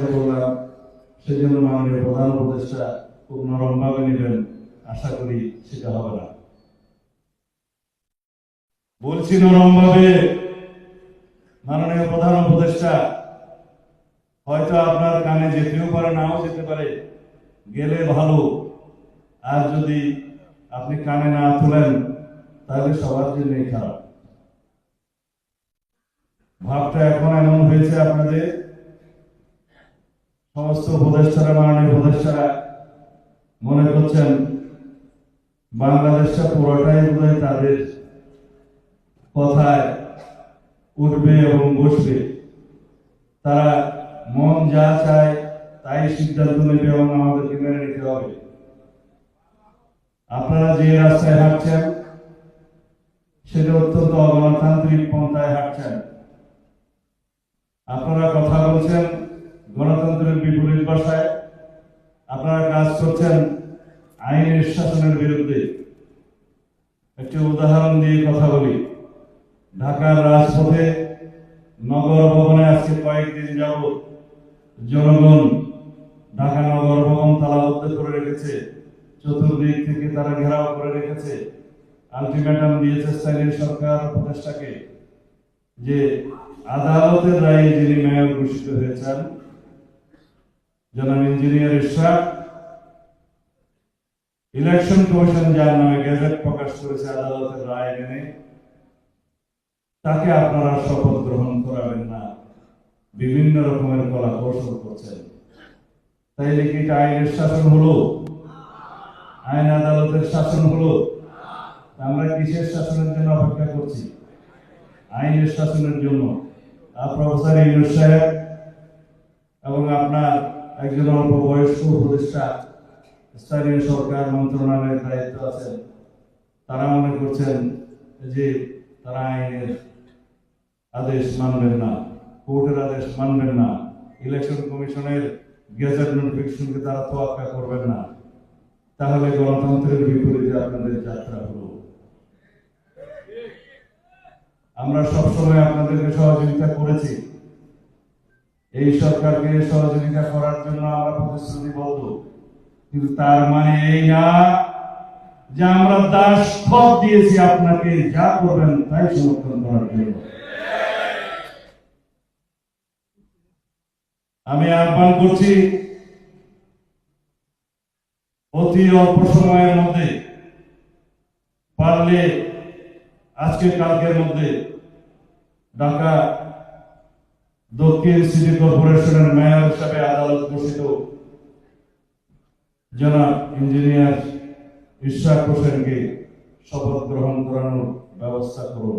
কথাই বললাম সেজন্য মাননীয় প্রধান উপদেষ্টা হয়তো আপনার কানে যেতেও পারে নাও যেতে পারে, গেলে ভালো। আর যদি আপনি কানে না তোলেন, তাহলে সবার জন্যই খারাপ। ভাবটা এখন এমন হয়েছে আপনাদের সমস্ত উপদেষ্টারা, মাননীয় উপদেষ্টারা মনে করছেন বাংলাদেশটা পুরোটাই বোধহয় তাদের কথায় উঠবে এবং বসবে। তারা মন যা চায় তাই সিদ্ধান্ত নেবে এবং আমাদেরকে মেনে নিতে হবে। আপনারা যে রাস্তায় হাঁটছেন, সেটা অত্যন্ত অগণতান্ত্রিক পন্থায় হাঁটছেন। আপনারা কথা বলছেন গণতন্ত্রের বিপরীত ভাষায় আপনারা কাজ করছেন আইনের শাসনের বিরুদ্ধে। একটি উদাহরণ দিয়ে কথা বলি। ঢাকার রাজপথে নগর ভবনে আজকে কয়েকদিন যাব জনগণ ঢাকা নগর ভবন তালাবদ্ধ করে রেখেছে। চতুর্দিক থেকে তারা ঘেরাও করে রেখেছে। আলটিমেটাম দিয়েছে স্থানীয় সরকার উপদেষ্টাকে যে আদালতের রায়ে যিনি মেয়র ঘোষিত হয়েছেন জনাব ইঞ্জিনিয়ার ইশরাক ইলেকশন কমিশন যার নামে গেজেট প্রকাশ করেছে আদালতের রায় মেনে, তাকে আপনারা শপথ গ্রহণ করাবেন না। বিভিন্ন রকমের কলা কৌশল করছেন। তাইলে কি আইনের শাসন হলো? আইন আদালতের শাসন হলো? আমরা কিসের শাসনের জন্য অপেক্ষা করছি? আইনের শাসনের জন্য। প্রফেসর ইউনুস সাহেব এবং আপনার একজন অল্প বয়স্ক উপদেষ্টা স্থানীয় সরকার মন্ত্রণালয়ের দায়িত্ব আছেন। তারা মনে করছেন যে তারা আইনের আদেশ মানবেন না, কোর্টের আদেশ মানবেন না, ইলেকশন কমিশনের গেজেট নোটিফিকেশনকে তারা তোয়াক্কা করবেন না। তাহলে গণতন্ত্রের বিপরীতে আপনাদের যাত্রা হলো। আমরা সবসময় আপনাদেরকে সহযোগিতা করেছি। এই সরকারকে সহযোগিতা করার জন্য আমরা প্রতিশ্রুতিবদ্ধ। কিন্তু তার মানে এই না যে আমরা দাস খত দিয়েছি আপনাকে যা করবেন তাই সমর্থন করার জন্য। আমি আহ্বান করছি অতি অল্প সময়ের মধ্যে পারলে আজকে কালকের মধ্যে ঢাকা দক্ষিণ সিটি কর্পোরেশনের মেয়র হিসাবে আদালত ঘোষিত। জনাব ইঞ্জিনিয়ার ইশরাক হোসেনকে শপথ গ্রহণ করানোর ব্যবস্থা করুন।